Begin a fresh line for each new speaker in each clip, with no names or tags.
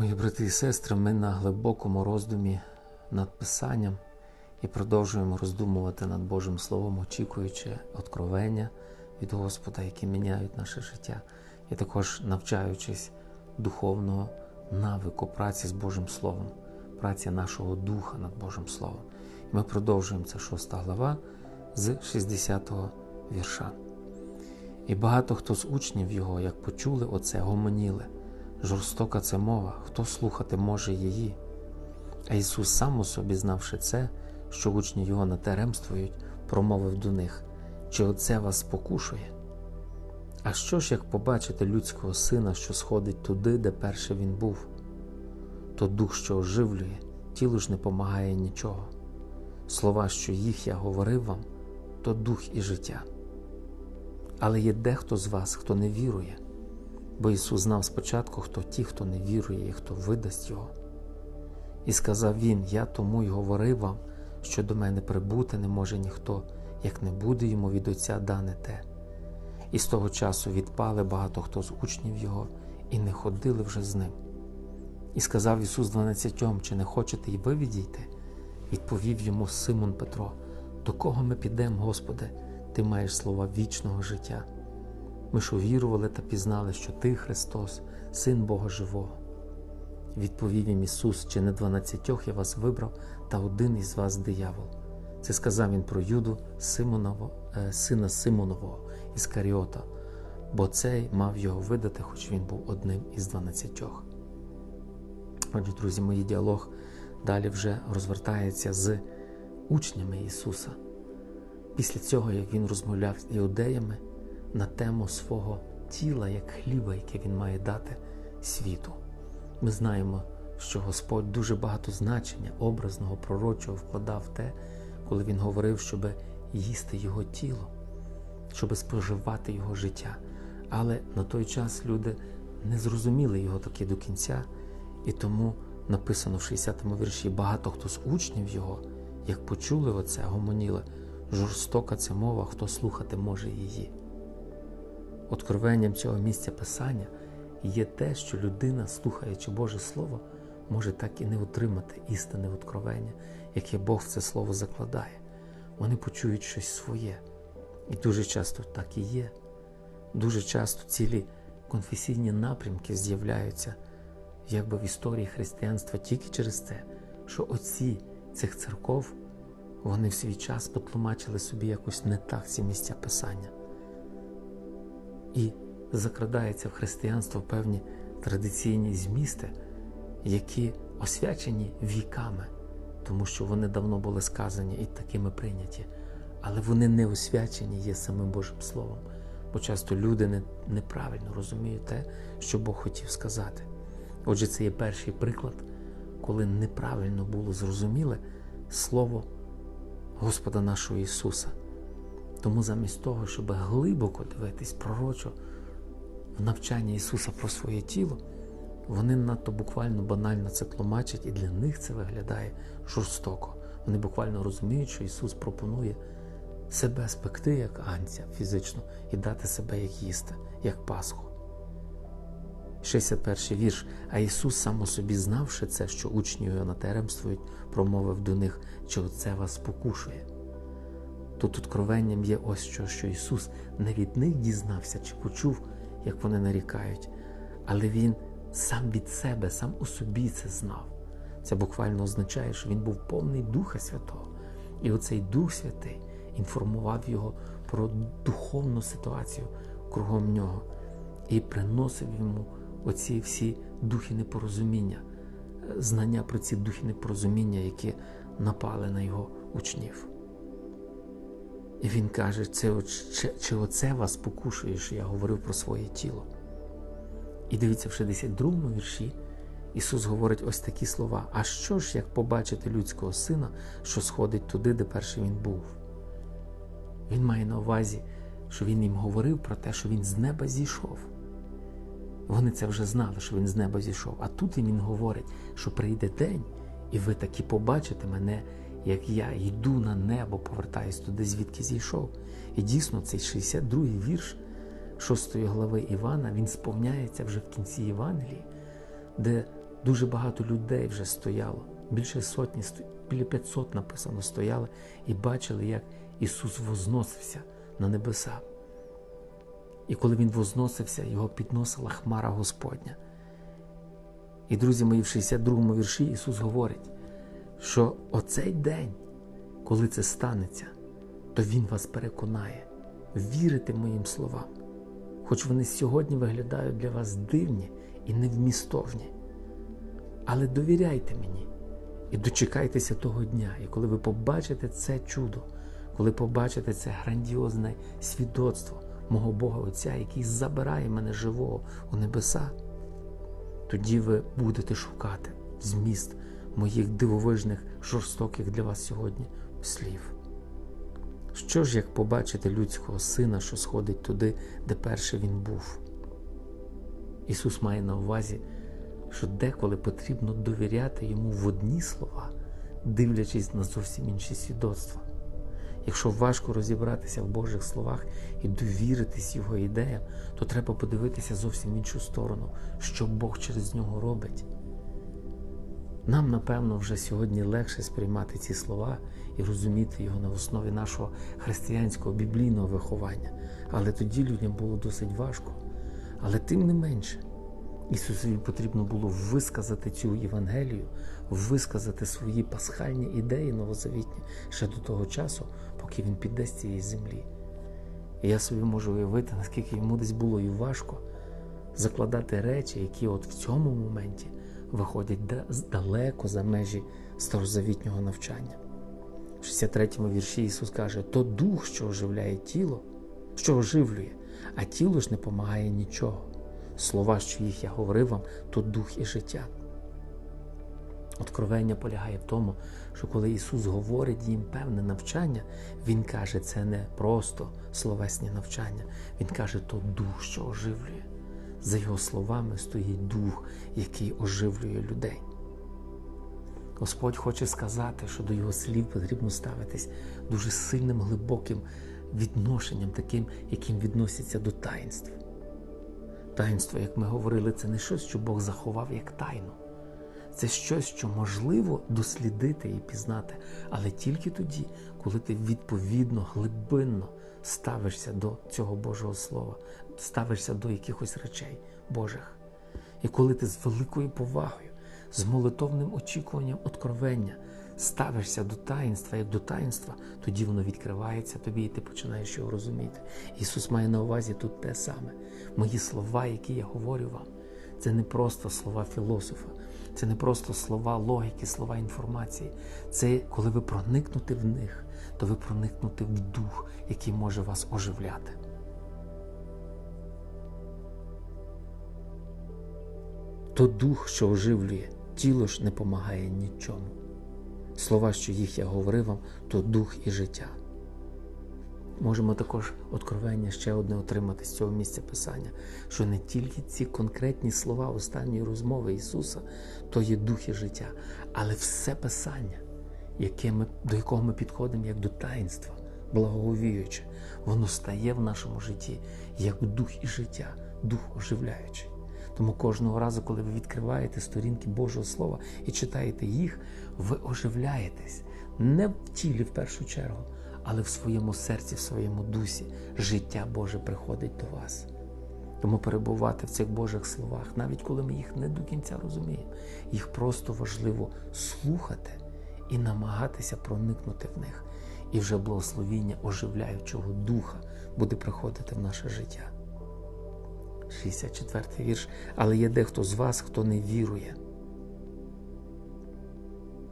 Мої брати і сестри, ми на глибокому роздумі над Писанням і продовжуємо роздумувати над Божим Словом, очікуючи откровення від Господа, які міняють наше життя, і також навчаючись духовного навику праці з Божим Словом, праці нашого духа над Божим Словом. Ми продовжуємо це шоста глава з 60-го вірша. І багато хто з учнів його, як почули оце, гомоніли. Жорстока це мова, хто слухати може її. А Ісус, сам у собі знавши це, що учні його натеремствують, промовив до них, чи оце вас спокушує? А що ж, як побачите людського сина, що сходить туди, де перше він був, то дух, що оживлює, тілу ж не помагає нічого. Слова, що їх я говорив вам, то дух і життя. Але є дехто з вас, хто не вірує, бо Ісус знав спочатку, хто ті, хто не вірує і хто видасть Його. І сказав Він: Я тому й говорив вам, що до мене прибути не може ніхто, як не буде йому від Отця дане те. І з того часу відпали багато хто з учнів Його і не ходили вже з ним. І сказав Ісус дванадцятьом, чи не хочете й ви відійти? Відповів йому Симон Петро: До кого ми підемо, Господи? Ти маєш слова вічного життя. Ми ж увірували та пізнали, що Ти, Христос, Син Бога Живого. Відповів їм Ісус, чи не дванадцятьох я вас вибрав, та один із вас диявол. Це сказав він про Юду, Симоново, е, сина Симонового Іскаріота, бо цей мав його видати, хоч він був одним із дванадцятьох. Отже, друзі, мій діалог далі вже розвертається з учнями Ісуса. Після цього, як Він розмовляв з іудеями на тему свого тіла як хліба, яке Він має дати світу. Ми знаємо, що Господь дуже багато значення образного, пророчого вкладав в те, коли Він говорив, щоб їсти Його тіло, щоб споживати Його життя. Але на той час люди не зрозуміли його таки до кінця, і тому написано в 60-му вірші: багато хто з учнів його, як почули оце, гомоніли, жорстока ця мова, хто слухати може її. Откровенням цього місця Писання є те, що людина, слухаючи Боже Слово, може так і не отримати істинне откровення, яке Бог в це слово закладає. Вони почують щось своє. І дуже часто так і є. Дуже часто цілі конфесійні напрямки з'являються якби в історії християнства тільки через те, що отці цих церков вони в свій час потлумачили собі якось не так ці місця писання. І закрадається в християнство певні традиційні змісти, які освячені віками, тому що вони давно були сказані і такими прийняті, але вони не освячені є самим Божим Словом, бо часто люди не, неправильно розуміють те, що Бог хотів сказати. Отже, це є перший приклад, коли неправильно було зрозуміле Слово Господа нашого Ісуса. Тому замість того, щоб глибоко дивитись пророчо в навчання Ісуса про своє тіло, вони надто буквально банально це тлумачать, і для них це виглядає жорстоко. Вони буквально розуміють, що Ісус пропонує себе спекти як анця фізично і дати себе як їсти, як Пасху. 61 вірш. А Ісус, сам у собі знавши це, що учні його натеремствують, промовив до них, чи оце вас спокушує. Тут откровенням є ось що, що Ісус не від них дізнався чи почув, як вони нарікають, але Він сам від себе, сам у собі це знав. Це буквально означає, що Він був повний Духа Святого. І оцей Дух Святий інформував його про духовну ситуацію кругом нього і приносив йому оці всі духи непорозуміння, знання про ці духи непорозуміння, які напали на його учнів. І він каже, це, чи, чи оце вас покушує, що я говорив про своє тіло. І дивіться, в 62-му вірші Ісус говорить ось такі слова: А що ж, як побачити людського сина, що сходить туди, де перший він був? Він має на увазі, що він їм говорив про те, що він з неба зійшов. Вони це вже знали, що він з неба зійшов. А тут він говорить, що прийде день, і ви таки побачите мене, як я йду на небо, повертаюсь туди, звідки зійшов. І дійсно, цей 62-й вірш 6 глави Івана він сповняється вже в кінці Євангелії, де Дуже багато людей вже стояло, більше сотні, біля 500 написано, стояли і бачили, як Ісус возносився на небеса. І коли Він возносився, його підносила хмара Господня. І, друзі мої, в 62-му вірші Ісус говорить, що оцей день, коли це станеться, то Він вас переконає, вірите моїм словам, хоч вони сьогодні виглядають для вас дивні і невмістовні. Але довіряйте мені і дочекайтеся того дня. І коли ви побачите це чудо, коли побачите це грандіозне свідоцтво мого Бога Отця, який забирає мене живого у небеса, тоді ви будете шукати зміст моїх дивовижних, жорстоких для вас сьогодні слів. Що ж, як побачити людського сина, що сходить туди, де перший він був? Ісус має на увазі, що деколи потрібно довіряти йому в одні слова, дивлячись на зовсім інші свідоцтва. Якщо важко розібратися в Божих словах і довіритись його ідеям, то треба подивитися зовсім іншу сторону, що Бог через нього робить. Нам, напевно, вже сьогодні легше сприймати ці слова і розуміти його на основі нашого християнського біблійного виховання. Але тоді людям було досить важко. Але тим не менше, Ісусові потрібно було висказати цю Євангелію, висказати свої пасхальні ідеї новозавітні ще до того часу, поки він піде з цієї землі. І я собі можу уявити, наскільки йому десь було і важко закладати речі, які от в цьому моменті виходять далеко за межі старозавітнього навчання. В 63-му вірші Ісус каже: то дух, що оживляє тіло, що оживлює, а тіло ж не помагає нічого. Слова, що їх я говорив вам, то дух і життя. Откровення полягає в тому, що коли Ісус говорить їм певне навчання, Він каже, це не просто словесні навчання. Він каже, то дух, що оживлює. За його словами стоїть дух, який оживлює людей. Господь хоче сказати, що до його слів потрібно ставитись дуже сильним, глибоким відношенням, таким, яким відносяться до таїнств. Таїнство, як ми говорили, це не щось, що Бог заховав як тайну. Це щось, що можливо дослідити і пізнати, але тільки тоді, коли ти відповідно, глибинно ставишся до цього Божого Слова, ставишся до якихось речей Божих. І коли ти з великою повагою, з молитовним очікуванням откровення ставишся до таїнства як до таїнства, тоді воно відкривається тобі, і ти починаєш його розуміти. Ісус має на увазі тут те саме. Мої слова, які я говорю вам, це не просто слова філософа, це не просто слова логіки, слова інформації. Це коли ви проникнете в них, то ви проникнете в дух, який може вас оживляти. То дух, що оживлює, тіло ж не помагає нічому. Слова, що їх я говорив вам, то дух і життя. Можемо також откровення ще одне отримати з цього місця писання, що не тільки ці конкретні слова останньої розмови Ісуса, то є дух і життя, але все писання, яке ми, до якого ми підходимо як до таїнства, благоговіючи, воно стає в нашому житті як дух і життя, дух оживляючий. Тому кожного разу, коли ви відкриваєте сторінки Божого Слова і читаєте їх, ви оживляєтесь не в тілі в першу чергу, але в своєму серці, в своєму дусі життя Боже приходить до вас. Тому перебувати в цих Божих словах, навіть коли ми їх не до кінця розуміємо, їх просто важливо слухати і намагатися проникнути в них. І вже благословіння оживляючого духа буде приходити в наше життя. 64 вірш. Але є дехто з вас, хто не вірує.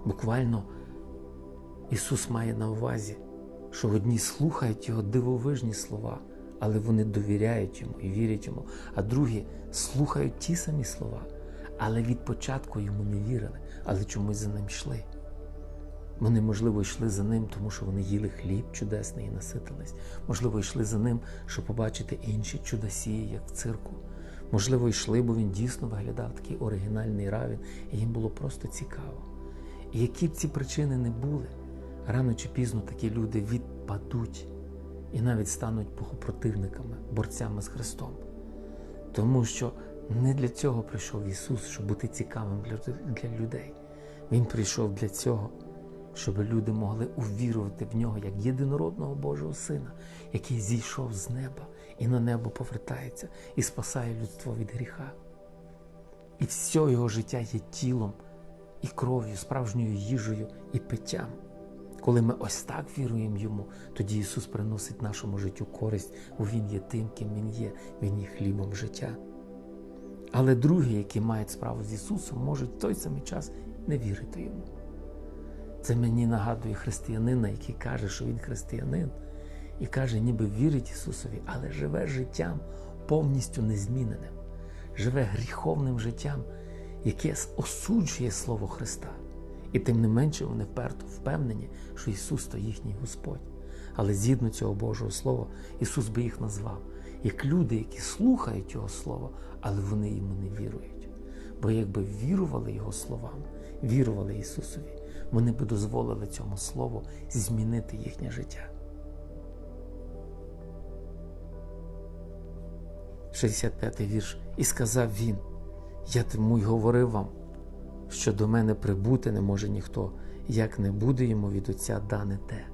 Буквально Ісус має на увазі, що одні слухають Його дивовижні слова, але вони довіряють йому і вірять йому, а другі слухають ті самі слова, але від початку йому не вірили, але чомусь за ним йшли. Вони, можливо, йшли за ним, тому що вони їли хліб чудесний і наситились. Можливо, йшли за ним, щоб побачити інші чудосії, як в цирку. Можливо, йшли, бо він дійсно виглядав такий оригінальний равін, і їм було просто цікаво. І які б ці причини не були, рано чи пізно такі люди відпадуть і навіть стануть богопротивниками, борцями з Христом. Тому що Не для цього прийшов Ісус, щоб бути цікавим для, людей. Він прийшов для цього, щоб люди могли увірувати в нього як єдинородного Божого Сина, який зійшов з неба і на небо повертається і спасає людство від гріха. І все його життя є тілом і кров'ю, справжньою їжею і питтям. Коли ми ось так віруємо йому, тоді Ісус приносить нашому життю користь, бо Він є тим, ким Він є, Він є хлібом життя. Але другі, які мають справу з Ісусом, можуть в той самий час не вірити йому. Це мені нагадує християнина, який каже, що він християнин, і каже, ніби вірить Ісусові, але живе життям повністю незміненим, живе гріховним життям, яке осуджує Слово Христа. І тим не менше вони вперто впевнені, що Ісус то їхній Господь. Але згідно цього Божого Слова, Ісус би їх назвав як люди, які слухають Його Слово, але вони йому не вірують. Бо якби вірували Його словам, вірували Ісусові, вони би дозволили цьому Слову змінити їхнє життя. 65-й вірш. І сказав він: Я тому й говорив вам, що до мене прибути не може ніхто, як не буде йому від Отця дане те.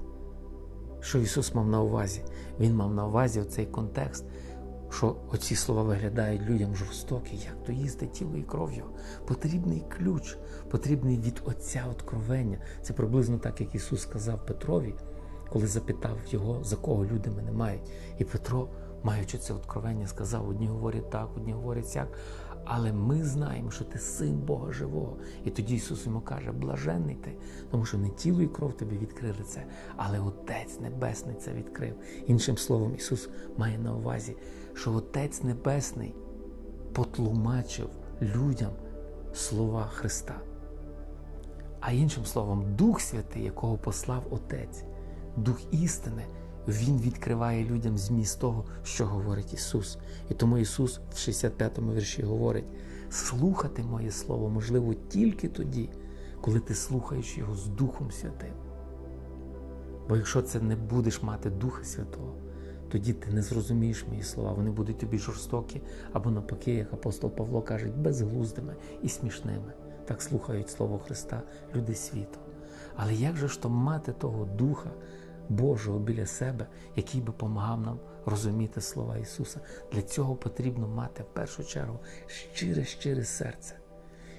Що Ісус мав на увазі? Він мав на увазі оцей контекст, що оці слова виглядають людям жорстокі, як то їсти тіло і кров'ю. Потрібний ключ, потрібний від Отця откровення. Це приблизно так, як Ісус сказав Петрові, коли запитав його, за кого люди мене мають. І Петро, маючи це откровення, сказав: одні говорять так, одні говорять сяк. Але ми знаємо, що ти син Бога живого. І тоді Ісус йому каже, блаженний ти, тому що не тіло і кров тобі відкрили це, але Отець Небесний це відкрив. Іншим словом, Ісус має на увазі, що Отець Небесний потлумачив людям слова Христа. А іншим словом, Дух Святий, якого послав Отець, Дух істини. Він відкриває людям зміст того, що говорить Ісус. І тому Ісус в 65-му вірші говорить: слухати моє Слово можливо тільки тоді, коли ти слухаєш Його з Духом Святим. Бо якщо це не будеш мати Духа Святого, тоді ти не зрозумієш мої слова. Вони будуть тобі жорстокі або навпаки, як апостол Павло каже, безглуздими і смішними. Так слухають Слово Христа люди світу. Але як же ж то мати того Духа? Божого біля себе, який би допомагав нам розуміти слова Ісуса. Для цього потрібно мати в першу чергу щире, щире серце.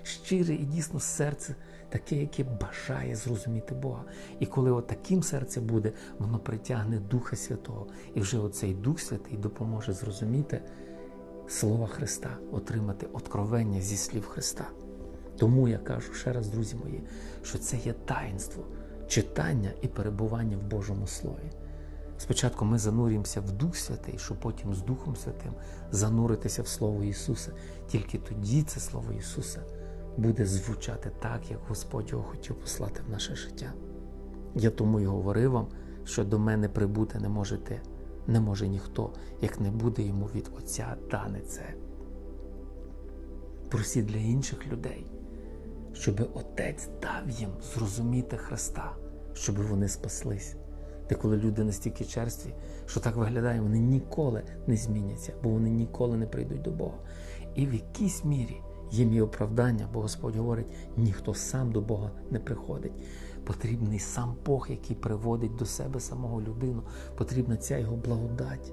Щире і дійсно серце, таке, яке бажає зрозуміти Бога. І коли от таким серце буде, воно притягне Духа Святого. І вже оцей Дух Святий допоможе зрозуміти слова Христа, отримати откровення зі слів Христа. Тому я кажу ще раз, друзі мої, що це є таїнство читання і перебування в Божому Слові. Спочатку ми занурюємося в Дух Святий, щоб потім з Духом Святим зануритися в Слово Ісуса. Тільки тоді це Слово Ісуса буде звучати так, як Господь його хотів послати в наше життя. Я тому й говорив вам, що до мене прибути не можете, не може ніхто, як не буде йому від Отця дане це. Просіть для інших людей щоб Отець дав їм зрозуміти Христа, щоб вони спаслись. Де коли люди настільки черстві, що так виглядає, вони ніколи не зміняться, бо вони ніколи не прийдуть до Бога. І в якійсь мірі є оправдання, бо Господь говорить, ніхто сам до Бога не приходить. Потрібний сам Бог, який приводить до себе самого людину. Потрібна ця його благодать.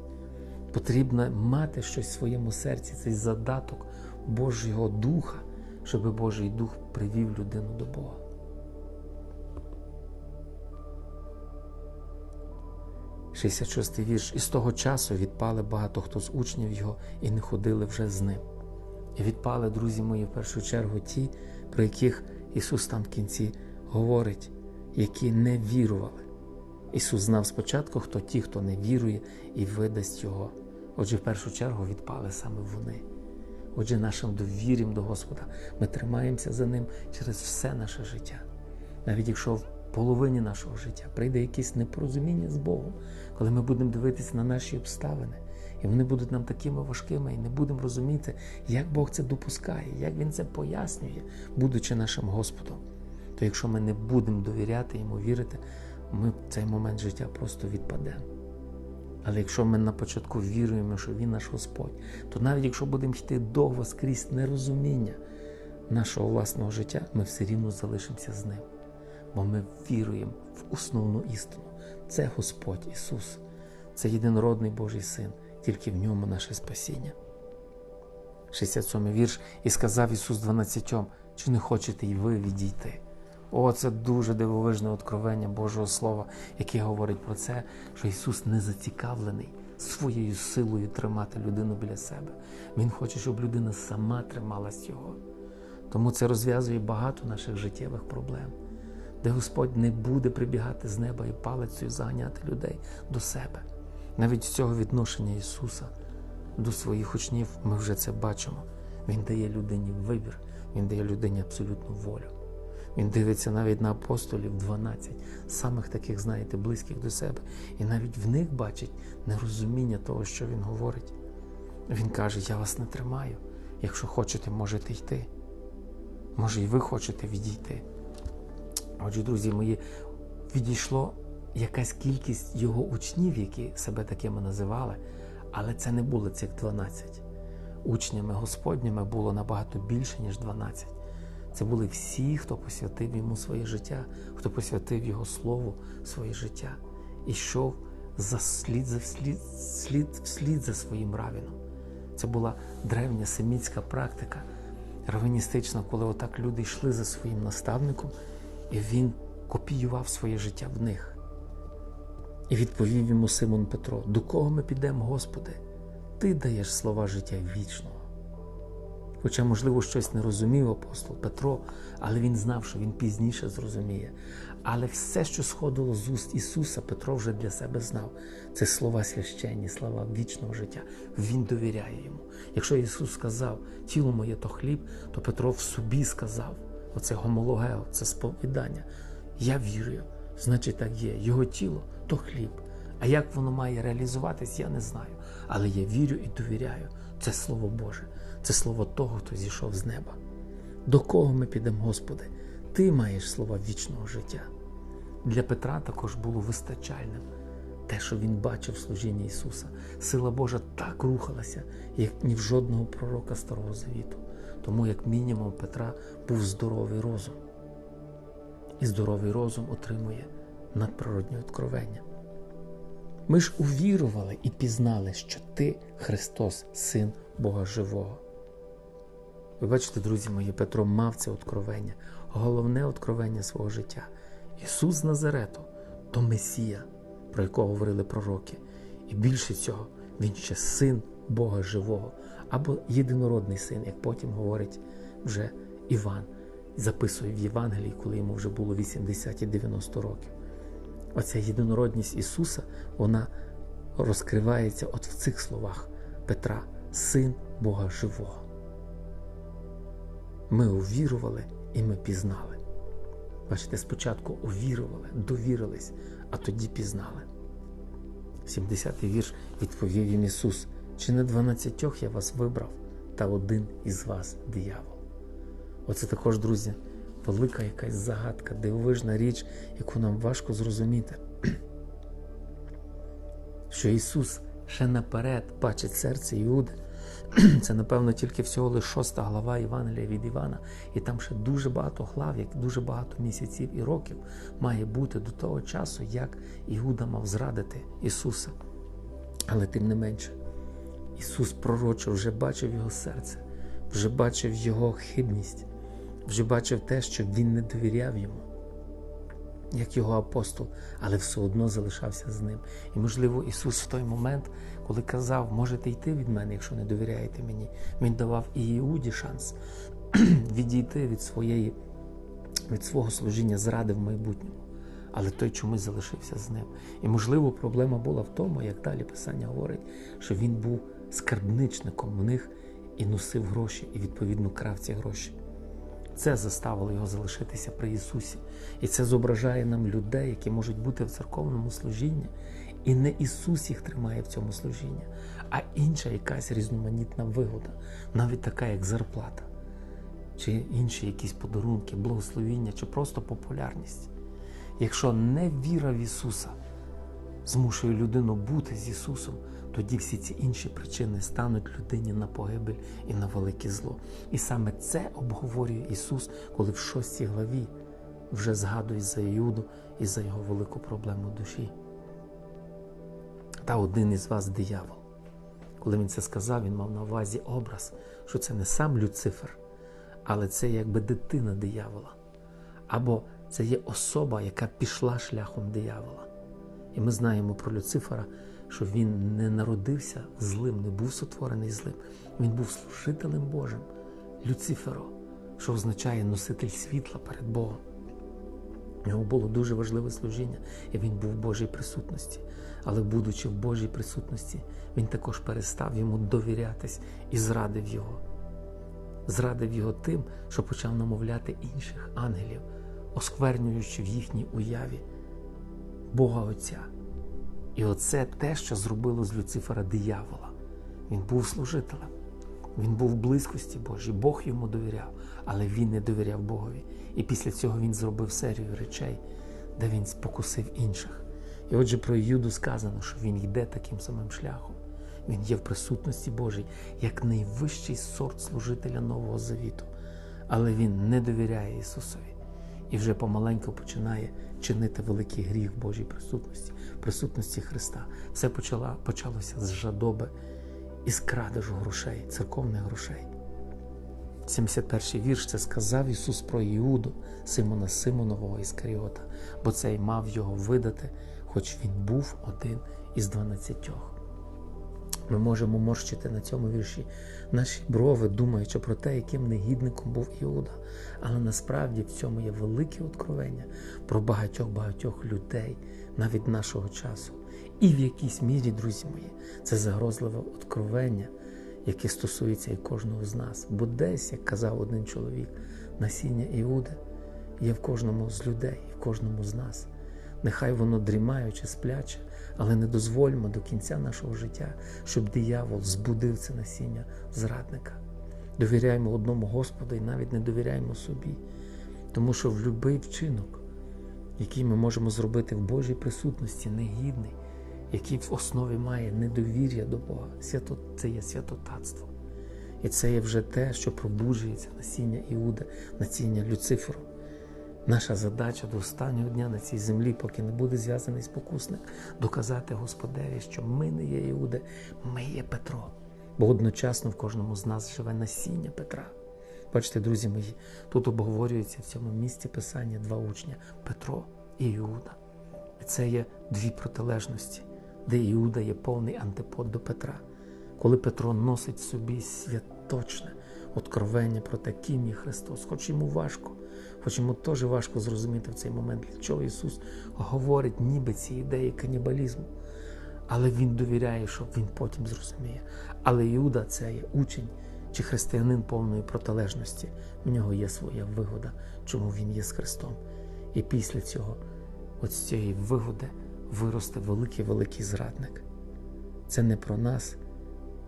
Потрібно мати щось в своєму серці, цей задаток Божого Духа щоб Божий Дух привів людину до Бога. Шістдесят шостий вірш. І з того часу відпали багато хто з учнів його і не ходили вже з ним. І відпали, друзі мої, в першу чергу, ті, про яких Ісус там в кінці говорить, які не вірували. Ісус знав спочатку, хто ті, хто не вірує, і видасть Його. Отже, в першу чергу відпали саме вони. Отже, нашим довір'ям до Господа ми тримаємося за ним через все наше життя. Навіть якщо в половині нашого життя прийде якесь непорозуміння з Богом, коли ми будемо дивитися на наші обставини, і вони будуть нам такими важкими, і не будемо розуміти, як Бог це допускає, як Він це пояснює, будучи нашим Господом. То якщо ми не будемо довіряти йому вірити, ми в цей момент життя просто відпадемо. Але якщо ми на початку віруємо, що Він наш Господь, то навіть якщо будемо йти довго скрізь нерозуміння нашого власного життя, ми все рівно залишимося з ним. Бо ми віруємо в основну істину. Це Господь Ісус, це єдинородний Божий Син, тільки в ньому наше спасіння. 67 вірш. І сказав Ісус 12, чи не хочете й ви відійти? О, це дуже дивовижне откровення Божого Слова, яке говорить про це, що Ісус не зацікавлений своєю силою тримати людину біля себе. Він хоче, щоб людина сама трималась Його. Тому це розв'язує багато наших життєвих проблем, де Господь не буде прибігати з неба і палицею заганяти людей до себе. Навіть з цього відношення Ісуса до своїх учнів ми вже це бачимо. Він дає людині вибір, Він дає людині абсолютну волю. Він дивиться навіть на апостолів 12, самих таких, знаєте, близьких до себе, і навіть в них бачить нерозуміння того, що він говорить. Він каже: Я вас не тримаю. Якщо хочете, можете йти. Може, і ви хочете відійти. Отже, друзі мої, відійшло якась кількість його учнів, які себе такими називали, але це не було цих 12. Учнями Господніми було набагато більше, ніж 12. Це були всі, хто посвятив йому своє життя, хто посвятив його слову своє життя і йшов за слід за слід, слід, слід за своїм равіном. Це була древня семітська практика, равеністична, коли отак люди йшли за своїм наставником, і він копіював своє життя в них. І відповів йому Симон Петро: До кого ми підемо, Господи? Ти даєш слова життя вічного. Хоча, можливо, щось не розумів апостол Петро, але він знав, що він пізніше зрозуміє. Але все, що сходило з уст Ісуса, Петро вже для себе знав. Це слова священні, слова вічного життя. Він довіряє йому. Якщо Ісус сказав, тіло моє то хліб, то Петро в собі сказав: оце гомологео, це сповідання. Я вірю, значить так є. Його тіло то хліб. А як воно має реалізуватись, я не знаю. Але я вірю і довіряю. Це Слово Боже, це слово того, хто зійшов з неба. До кого ми підемо, Господи? Ти маєш слова вічного життя. Для Петра також було вистачальним те, що він бачив в служінні Ісуса. Сила Божа так рухалася, як ні в жодного пророка Старого Завіту. Тому, як мінімум, Петра був здоровий розум. І здоровий розум отримує надприродні откровення. Ми ж увірували і пізнали, що ти Христос, Син Бога Живого. Ви бачите, друзі мої, Петро мав це откровення, головне откровення свого життя. Ісус з Назарету то Месія, про якого говорили пророки. І більше цього, Він ще син Бога Живого, або єдинородний син, як потім говорить вже Іван, записує в Євангелії, коли йому вже було 80 і 90 років. Оця єдинородність Ісуса, вона розкривається от в цих словах Петра, Син Бога Живого. Ми увірували і ми пізнали. Бачите, спочатку увірували, довірились, а тоді пізнали. 70-й вірш відповів їм Ісус: чи не дванадцятьох я вас вибрав, та один із вас диявол. Оце також, друзі, велика якась загадка, дивовижна річ, яку нам важко зрозуміти. Що Ісус ще наперед бачить серце Іуди. Це, напевно, тільки всього лише шоста глава Євангелія від Івана, і там ще дуже багато глав, як дуже багато місяців і років має бути до того часу, як Іуда мав зрадити Ісуса. Але тим не менше, Ісус пророчо вже бачив його серце, вже бачив його хибність, вже бачив те, що Він не довіряв йому, як його апостол, але все одно залишався з ним. І, можливо, Ісус в той момент, коли казав, можете йти від мене, якщо не довіряєте мені, Він давав і Іуді шанс відійти від своєї, від свого служіння зради в майбутньому. Але той чомусь залишився з ним. І, можливо, проблема була в тому, як далі Писання говорить, що він був скарбничником в них і носив гроші, і, відповідно, крав ці гроші. Це заставило його залишитися при Ісусі. І це зображає нам людей, які можуть бути в церковному служінні. І не Ісус їх тримає в цьому служінні, а інша якась різноманітна вигода, навіть така, як зарплата, чи інші якісь подарунки, благословіння, чи просто популярність. Якщо не віра в Ісуса, змушує людину бути з Ісусом, тоді всі ці інші причини стануть людині на погибель і на велике зло. І саме це обговорює Ісус, коли в шостій главі вже згадує за Іуду і за його велику проблему душі. Та один із вас диявол. Коли він це сказав, він мав на увазі образ, що це не сам Люцифер, але це якби дитина диявола. Або це є особа, яка пішла шляхом диявола. І ми знаємо про Люцифера, що він не народився злим, не був сотворений злим. Він був служителем Божим, Люциферо, що означає носитель світла перед Богом. У нього було дуже важливе служіння, і він був в Божій присутності. Але, будучи в Божій присутності, він також перестав йому довірятись і зрадив його. Зрадив його тим, що почав намовляти інших ангелів, осквернюючи в їхній уяві Бога Отця. І оце те, що зробило з Люцифера диявола. Він був служителем, він був в близькості Божій, Бог йому довіряв, але він не довіряв Богові. І після цього він зробив серію речей, де він спокусив інших. І отже, про Юду сказано, що він йде таким самим шляхом. Він є в присутності Божій як найвищий сорт служителя Нового Завіту. Але він не довіряє Ісусові і вже помаленьку починає чинити великий гріх в Божій присутності, присутності Христа. Все почало, почалося з жадоби і з крадежу грошей, церковних грошей. 71-й вірш це сказав Ісус про Іуду, Симона Симонового Іскаріота, бо цей мав його видати, хоч він був один із дванадцятьох. Ми можемо морщити на цьому вірші наші брови, думаючи про те, яким негідником був Іуда. Але насправді в цьому є велике откровення про багатьох-багатьох людей, навіть нашого часу. І в якійсь мірі, друзі мої, це загрозливе откровення, яке стосується і кожного з нас. Бо десь, як казав один чоловік, насіння Іуди є в кожному з людей, в кожному з нас. Нехай воно дрімаючи, спляче, але не дозвольмо до кінця нашого життя, щоб диявол збудив це насіння зрадника. Довіряємо одному Господу і навіть не довіряємо собі, тому що в будь-який вчинок, який ми можемо зробити в Божій присутності, негідний, який в основі має недовір'я до Бога, свято, це є святотатство. І це є вже те, що пробуджується насіння Іуди, насіння Люциферу. Наша задача до останнього дня на цій землі, поки не буде зв'язаний спокусник, доказати Господеві, що ми не є Іуди, ми є Петро. Бо одночасно в кожному з нас живе насіння Петра. Бачите, друзі мої, тут обговорюється в цьому місці писання два учня Петро і Іуда. І це є дві протилежності, де Іуда є повний антипод до Петра. Коли Петро носить собі святочне откровення про те, ким є Христос, хоч йому важко. Хоч йому теж важко зрозуміти в цей момент, для чого Ісус говорить ніби ці ідеї канібалізму. Але Він довіряє, що Він потім зрозуміє. Але Іуда це є учень чи християнин повної протилежності. В нього є своя вигода, чому він є з Христом. І після цього, от з цієї вигоди, виросте великий-великий зрадник. Це не про нас.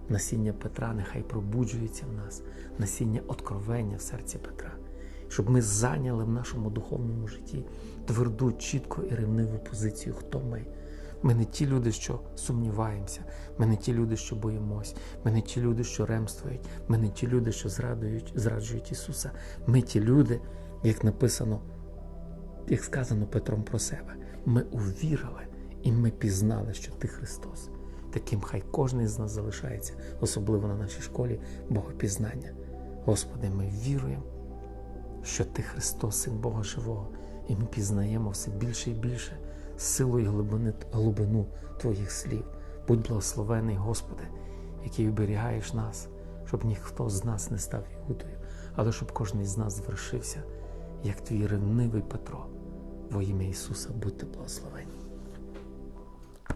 Насіння Петра нехай пробуджується в нас, насіння откровення в серці Петра щоб ми зайняли в нашому духовному житті тверду, чітку і ревниву позицію, хто ми. Ми не ті люди, що сумніваємося, ми не ті люди, що боїмось, ми не ті люди, що ремствують, ми не ті люди, що зрадують, зраджують Ісуса. Ми ті люди, як написано, як сказано Петром про себе. Ми увірили і ми пізнали, що Ти Христос. Таким хай кожен з нас залишається, особливо на нашій школі Богопізнання. Господи, ми віруємо що Ти Христос, Син Бога Живого, і ми пізнаємо все більше і більше силу і глибини, глибину Твоїх слів. Будь благословений, Господи, який оберігаєш нас, щоб ніхто з нас не став Іудою, але щоб кожен з нас звершився, як твій ревнивий Петро. Во ім'я Ісуса будьте благословені.